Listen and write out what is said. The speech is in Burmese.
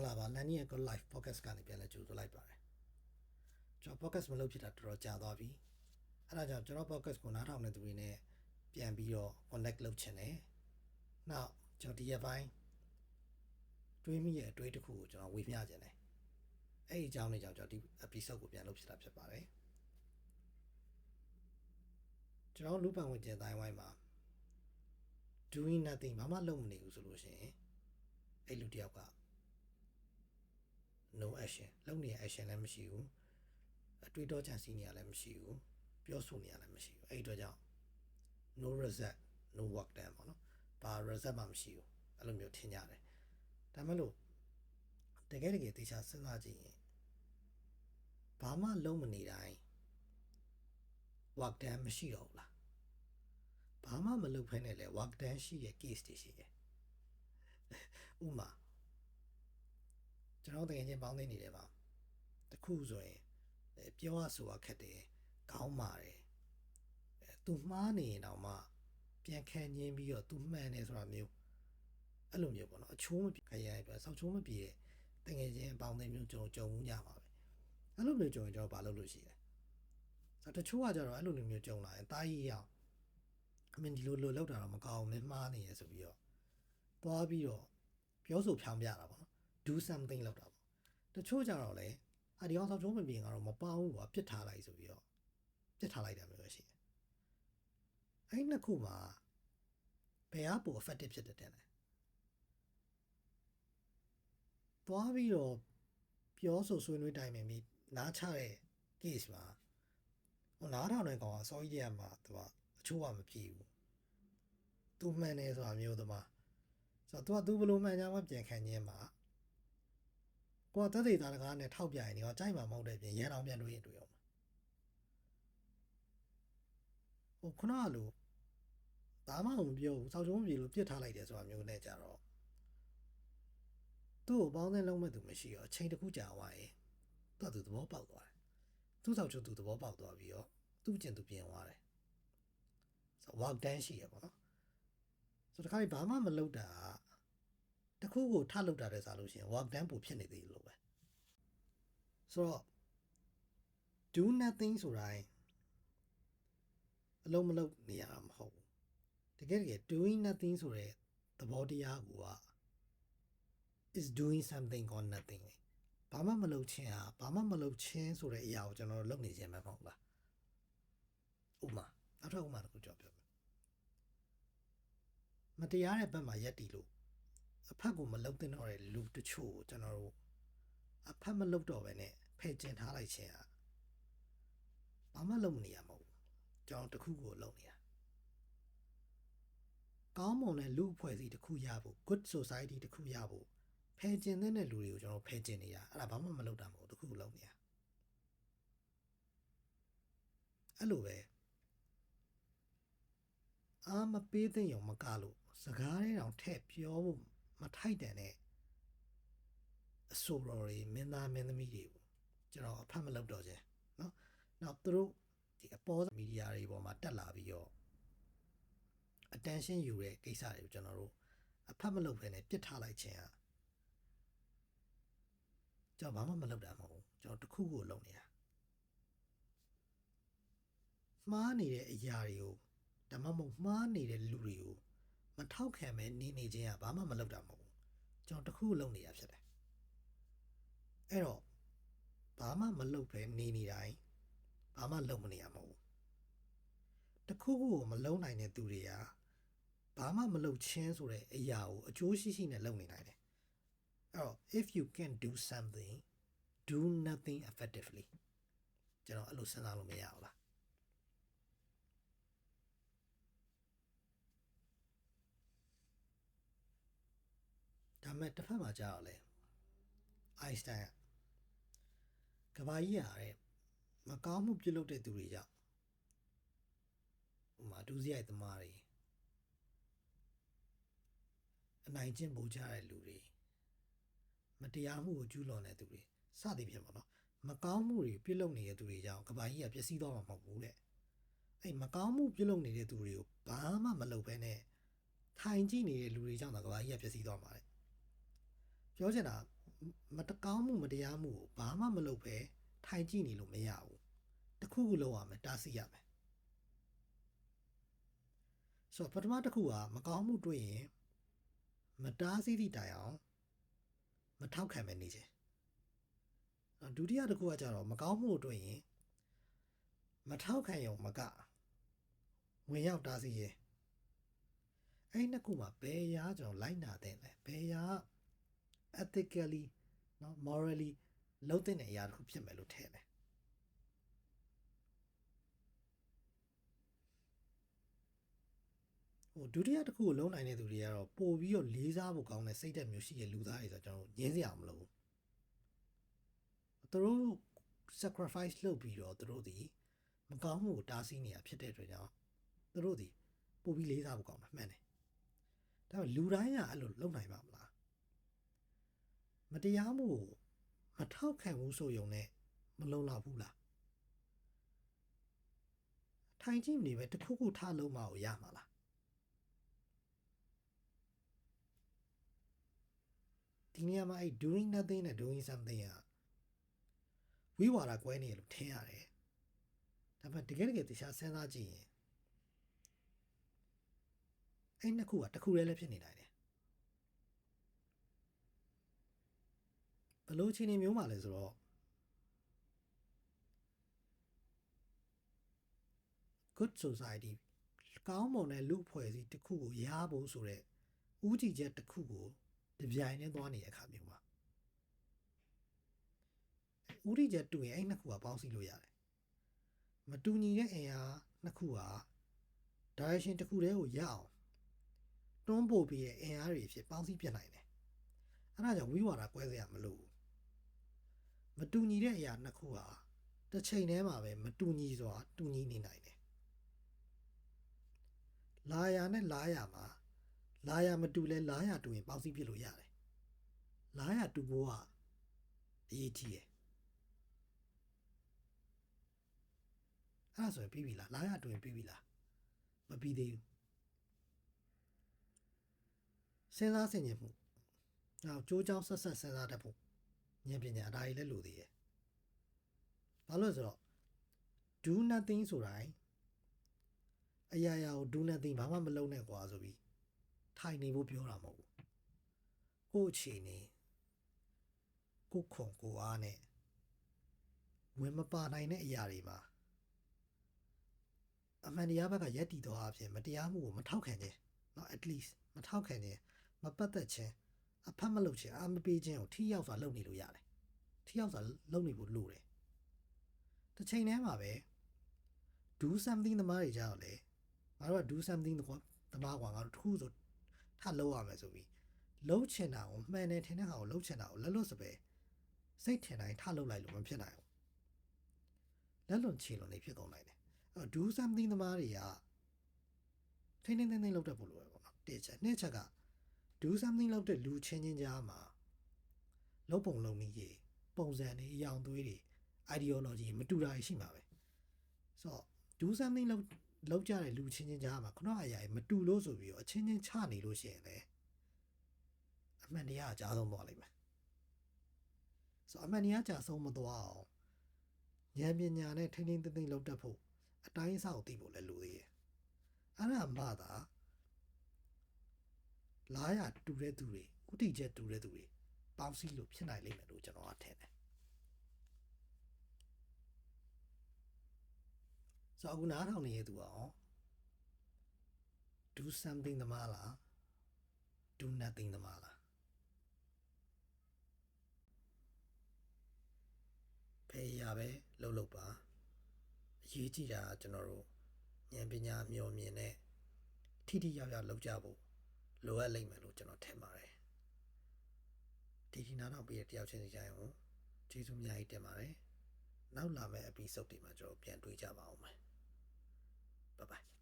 ္ဂလာပါလန်နီရဲ့ Good Life Podcast ကနေပြန်လဲကြိုဆိုလိုက်ပါတယ်ကျွန်တော် podcast မလုပ်ဖြစ်တာတော်တော်ကြာသွားပြီအဲဒါကြောင့်ကျွန်တော် podcast ကိုနားထောင်နေသူတွေနဲ့ပြန်ပြီးတော့ connect လုပ်ချင်တယ်နောက်ကျွန်တော်ဒီရက်ပိုင်းတွေးမိရဲ့အတွေးတစ်ခုကိုကျွန်တော်ဝေမျှချင်တယ်အဲ့ဒီအကြောင်းလေးကြောင့်ကျွန်တော်ဒီ episode ကိုပြန်လုပ်ဖြစ်တာဖြစ်ပါတယ်ကျွန်တော်လူပန်ဝင်ကျင်တိုင်းဝိုင်းမှာ doing nothing ဘာမှလုပ်မနေဘူးဆိုလို့ရှိရင်အဲ့လူတယောက်က no action လုပ်နေရ action လည်းမရှိဘူးအတွေ့အကြုံစီနေရလည်းမရှိဘူးပြောဆိုနေရလည်းမရှိဘူးအဲ့ဒီအတွက်ကြောင့် no result no work done ပေါ့နော်ဘာ result မှမရှိဘူးအဲ့လိုမျိုးထင်ကြတယ်ဒါမှမဟုတ်တကယ်တကယ်တေချာစဉ်းစားကြည့်ရင်ဘာမှလုံးမနေတိုင်း work done မရှိတော့ဘူးလားဘာမှမလုပ်ဖ ೇನೆ လေ work done ရှိရဲ့ case တွေရှိရဲ့ဥမာ ကျွန်တော်တကယ်ချင်းပေါင်းသိနေတယ်ပါတခုဆိုရင်အဲပြောရဆိုရခက်တယ်ခေါင်းမာတယ်အဲသူမှားနေရင်တော့မှပြန်ခံရင်းပြီးတော့သူမှန်တယ်ဆိုတာမျိုးအဲ့လိုမျိုးပေါ့နော်အချိုးမပြေခရိုင်ပြဆောက်ချိုးမပြေတကယ်ချင်းပေါင်းသိမျိုးကျွန်တော်ကြုံမှုညပါပဲအဲ့လိုမျိုးကြုံရင်ကျွန်တော်ဘာလုပ်လို့ရှိလဲဆိုတော့တချို့ကကြတော့အဲ့လိုလိုမျိုးကြုံလာရင်တားကြီးရောက်အမင်းဒီလိုလိုလောက်တာတော့မကောင်းဘူးမင်းမှားနေရဆိုပြီးတော့သွားပြီးတော့ပြောဆိုဖြောင်းပြတာပေါ့နော် do something လောက်တာပေါ့တချို့ကြတော့လေအဒီအောင်ဆောက်ချုံးမပြင်ကတော့မပေါဘူးကွာပြစ်ထားလိုက်ဆိုပြီးတော့ပြစ်ထားလိုက်တာမျိုးပဲရှိတယ်အဲ့ဒီနှစ်ခုမှာဘယ်ဟာပို effective ဖြစ်တဲ့တဲ့လဲသွားပြီးတော့ပြောဆိုဆွေးနွေးတိုင်ပင်ပြီးနားချတဲ့ case မှာဟိုနားထောင်တဲ့ကောင်ကစောကြီးရမှာသူကအချို့ကမပြေဘူးသူမှန်တယ်ဆိုတာမျိုးသမားဆိုတော့ तू က तू ဘလို့မှန်ကြမှာပြန်ခံခြင်းမှာ ကိုကသက်သေသားတကားနဲ့ထောက်ပြရင်ဒီကကြိုက်မှာမဟုတ်တဲ့ပြင်ရန်အောင်ပြန်တွေ့ရင်တွေ့အောင်ဟိုခုနကလိုဘာမှမပြောဘူးစောက်ချုံးပြေလို့ပြစ်ထားလိုက်တယ်ဆိုတာမျိုးနဲ့ကြတော့သူ့ကိုပေါင်းတဲ့လုံးမဲ့သူမရှိရောအချိန်တစ်ခုကြာသွားရင်သူ့သူသဘောပေါက်သွားတယ်သူ့စောက်ချုံးသူသဘောပေါက်သွားပြီးတော့သူ့ကျင်သူပြင်သွားတယ်ဆိုတော့ work done ရှိရပါတော့ဆိုတော့တခါဘာမှမလုပ်တာ တခုကိုထလုပ်တာတဲ့စားလို့ရှိရင် work done ပိုဖြစ်နေသေးလို့ပဲဆိုတော့ do nothing ဆိုတိုင်းအလုံးမလုံးနေရတာမဟုတ်ဘူးတကယ်တကယ် doing nothing ဆိုတဲ့သဘောတရားက is doing something or nothing ဘာမှမလုပ်ခြင်းဟာဘာမှမလုပ်ခြင်းဆိုတဲ့အရာကိုကျွန်တော်တို့လုပ်နေခြင်းပဲမဟုတ်လားဥမာနောက်ထပ်ဥမာတစ်ခုကြောက်ပြောမယ်မတရားတဲ့ဘက်မှာရက်တီလို့ အဖက်ကိုမလုတ်တင်တော့တဲ့လူတချို့ကိုကျွန်တော်တို့အဖက်မလုတ်တော့ပဲနဲ့ဖယ်ကျင်ထားလိုက်ခြင်းဟာဘာမှလုပ်မနေရမဟုတ်ဘူးကျွန်တော်တခုကိုလုပ်နေတာကောင်းမွန်တဲ့လူအဖွဲ့အစည်းတစ်ခုရဖို့ good society တစ်ခုရဖို့ဖယ်ကျင်တဲ့လူတွေကိုကျွန်တော်ဖယ်ကျင်နေတာအဲ့ဒါဘာမှမလုပ်တာမဟုတ်တခုလုပ်နေတာအဲ့လိုပဲအာမပေးတဲ့ရုံမကလို့စကားလေးတောင်ထည့်ပြောဖို့ မထိုက်တန်တဲ့အဆိုတော်တွေမင်းသားမင်းသမီးတွေကိုကျွန်တော်အဖတ်မလုပ်တော့ခြင်းเนาะနောက်သူတို့ဒီအပေါ်မီဒီယာတွေပေါ်မှာတက်လာပြီးတော့ attention ယူတဲ့ကိစ္စတွေကိုကျွန်တော်တို့အဖတ်မလုပ်ဘဲနဲ့ပြစ်ထားလိုက်ခြင်းဟာကျွန်တော်ဘာမှမလုပ်တာမဟုတ်ဘူးကျွန်တော်တခုခုလုပ်နေတာမှားနေတဲ့အရာတွေကိုဒါမှမဟုတ်မှားနေတဲ့လူတွေကိုမ ထောက်ခံမဲနေနေခြင်းကဘာမှမလုပ်တာမဟုတ်ဘူးကျွန်တော်တခုလုပ်နေတာဖြစ်တယ်အဲ့တော့ဘာမှမလုပ်ဘဲနေနေတိုင်းဘာမှလုပ်မနေရမဟုတ်ဘူးတခုခုကိုမလုံးနိုင်တဲ့သူတွေကဘာမှမလုပ်ချင်းဆိုတဲ့အရာကိုအကျိုးရှိရှိနဲ့လုပ်နေနိုင်တယ်အဲ့တော့ if you can do something do nothing effectively ကျွန်တော်အဲ့လိုစဉ်းစားလို့မရဘူးလား ဒါမဲ့တစ်ဖက်မှာကြာတော့လေအိုင်စတန်ကဘာကြီးရတဲ့မကောင်းမှုပြုလုပ်တဲ့သူတွေကြောင့်ဟိုမှာဒူးစရိုက်သမားတွေအနိုင်ကျင့်ပို့ကြတဲ့လူတွေမတရားမှုကိုကျူးလွန်တဲ့သူတွေစသည်ဖြင့်ပေါ့နော်မကောင်းမှုတွေပြုလုပ်နေတဲ့သူတွေကြောင့်ကဘာကြီးကပျက်စီးသွားမှာမဟုတ်ဘူးတဲ့အဲ့မကောင်းမှုပြုလုပ်နေတဲ့သူတွေကိုဘာမှမလုပ်ဘဲနဲ့ထိုင်ကြည့်နေတဲ့လူတွေကြောင့်တော့ကဘာကြီးကပျက်စီးသွားမှာတဲ့ ပြောချင်တာမတကောင်းမှုမတရားမှုကိုဘာမှမလုပ်ပဲထိုင်ကြည့်နေလို့မရဘူးတစ်ခုခုလုပ်ရမယ်တားဆီးရမယ်ဆိုတော့ပထမတစ်ခုကမကောင်းမှုတွေ့ရင်မတားဆီးသည့်တိုင်အောင်မထောက်ခံပဲနေခြင်းအဲ့ဒုတိယတစ်ခုကကြတော့မကောင်းမှုတွေ့ရင်မထောက်ခံရုံမကဝင်ရောက်တားဆီးရင်အဲ့ဒီနှစ်ခုမှာဘယ်ရာကျွန်တော်လိုက်နာတဲ့လဲဘယ်ရာ ethically เนาะ morally လုံးတဲ့အရာတစ်ခုဖြစ်မယ်လို့ထင်တယ်ဟိုဒုတိယတစ်ခုကိုလုံးနိုင်တဲ့သူတွေကတော့ပို့ပြီးတော့လေးစားဖို့ကောင်းတဲ့စိတ်သက်မျိုးရှိတဲ့လူသားတွေဆိုတော့ကျွန်တော်ညင်းစရာမလိုဘူးသူတို့ sacrifice လုပ်ပြီးတော့သူတို့ဒီမကောင်းမှုကိုတားဆီးနေတာဖြစ်တဲ့အတွက်ကြောင့်သူတို့ဒီပို့ပြီးလေးစားဖို့ကောင်းတာမှန်တယ်ဒါပေမဲ့လူတိုင်းကအဲ့လိုလုပ်နိုင်ပါမလား မတရားမှုကိုမထောက်ခံဘူးဆိုရုံနဲ့မလုံလောက်ဘူးလားထိုင်ကြည့်မနေပဲတစ်ခုခုထားလုံးမအောင်ရမှာလားဒီနေရာမှာအဲ့ doing nothing နဲ့ doing something ကဝိဝါဒကွဲနေလို့ထင်ရတယ်ဒါပေမဲ့တကယ်တကယ်တရားစဉ်းစားကြည့်ရင်အဲ့နှစ်ခုကတစ်ခုတည်းလည်းဖြစ်နေနိုင်တယ် ဘယ်လိုအခြေအနေမျိုးမှာလဲဆိုတော့ good society ကောင်းမွန်တဲ့လူအဖွဲ့အစည်းတစ်ခုကိုရဖို့ဆိုတဲ့ဥတီချက်တစ်ခုကိုတပြိုင်တည်းသွားနေတဲ့အခါမျိုးမှာဥတီချက်တူရင်အဲ့နှစ်ခုကပေါင်းစည်းလို့ရတယ်မတူညီတဲ့အင်အားနှစ်ခုက direction တစ်ခုတည်းကိုရအောင်တွန်းပို့ပြီးရဲ့အင်အားတွေဖြစ်ပေါင်းစည်းပြနိုင်တယ်အဲ့ဒါကြောင့်ဝိဝါဒကွဲစရာမလိုဘူး မတူညီတဲ့အရာနှစ်ခုဟာတစ်ချိန်တည်းမှာပဲမတူညီစွာတူညီနေနိုင်တယ်လာယာနဲ့လာယာမှာလာယာမတူလဲလာယာတူရင်ပေါင်းစည်းပြလို့ရတယ်လာယာတူဖို့ကအရေးကြီးတယ်အဲ့ဒါဆိုရင်ပြီးပြီလားလာယာတူရင်ပြီးပြီလားမပြီးသေးဘူးစဉ်းစားဆင်ခြင်မှုနောက်ကြိုးကြောင်းဆက်ဆက်စဉ်းစားတတ်ဖို့ ဉာဏ်ပညာဒါကြီးလည်းလိုသေးတယ်ဘာလို့လဲဆိုတော့ do nothing ဆိုတိုင်းအရာရာကို do nothing ဘာမှမလုပ်နဲ့ကွာဆိုပြီးထိုင်နေဖို့ပြောတာမဟုတ်ဘူးကိုယ့်အခြေအနေကိုယ့်ခုံကိုယ်အားနဲ့ဝင်မပါနိုင်တဲ့အရာတွေမှာအမှန်တရားဘက်ကရက်တည်သွားအဖြစ်မတရားမှုကိုမထောက်ခံခြင်းเนาะ at least မထောက်ခံခြင်းမပတ်သက်ခြင်း အဖတ်မလုပ်ခြင်းအာမပေးခြင်းကိုထိရောက်စွာလုပ်နေလို့ရတယ်ထိရောက်စွာလုပ်နေဖို့လိုတယ်တစ်ချိန်တည်းမှာပဲ do something သမားတွေကြတော့လေငါတို့က do something တကွာသမားကွာငါတို့တစ်ခုဆိုထပ်လုပ်ရမယ်ဆိုပြီးလှုပ်ချင်တာကိုမှန်တယ်ထင်တဲ့ဟာကိုလှုပ်ချင်တာကိုလက်လွတ်စပယ်စိတ်ထင်တိုင်းထလုပ်လိုက်လို့မဖြစ်နိုင်ဘူးလက်လွန်ချီလွန်နေဖြစ်ကုန်နိုင်တယ်အဲ့တော့ do something သမားတွေကထိန်းထိန်းသိမ်းသိမ်းလုပ်တတ်ဖို့လိုပဲပေါ့နော်တစ်ချက်နှစ်ချက်က do something လုပ်တဲ့လူချင်းချင်းကြားမှာလုပ်ပုံလုပ်နည်းကြီးပုံစံတွေအယောင်သွေးတွေ ideology မတူတာရှိမှာပဲဆိုတော့ do something လုပ်လောက်ကြတဲ့လူချင်းချင်းကြားမှာခုနအရာကြီးမတူလို့ဆိုပြီးတော့အချင်းချင်းချနေလို့ရှိရင်လည်းအမှန်တရားအကြဆုံးသွားလိမ့်မယ်ဆိုတော့အမှန်တရားအကြဆုံးမသွားအောင်ဉာဏ်ပညာနဲ့ထိန်းထိန်းသိမ်းသိမ်းလုပ်တတ်ဖို့အတိုင်းအဆကိုသိဖို့လည်းလိုသေးတယ်အဲ့ဒါမှသာ လာရတူတဲ့သူတွေဥတီချက်တူတဲ့သူတွေပေါင်းစည်းလို့ဖြစ်နိုင်လိမ့်မယ်လို့ကျွန်တော်ကထင်တယ်ဆိုတော့အခုနားထောင်နေတဲ့သူကရော do something သမားလား do nothing သမားလားဖယ်ရပဲလှုပ်လှုပ်ပါအရေးကြီးတာကကျွန်တော်တို့ဉာဏ်ပညာမျှော်မြင်တဲ့ထိထိရောက်ရောက်လုပ်ကြဖို့ လိုအပ်လိမ့်မယ်လို့ကျွန်တော်ထင်ပါတယ်ဒီဒီနာတော့ပြီးတဲ့တယောက်ချင်းစီကြရင်ကိုကျေးဇူးအများကြီးတင်ပါတယ်နောက်လာမယ့် episode တွေမှာကျွန်တော်ပြန်တွေ့ကြပါအောင်မယ် Bye bye.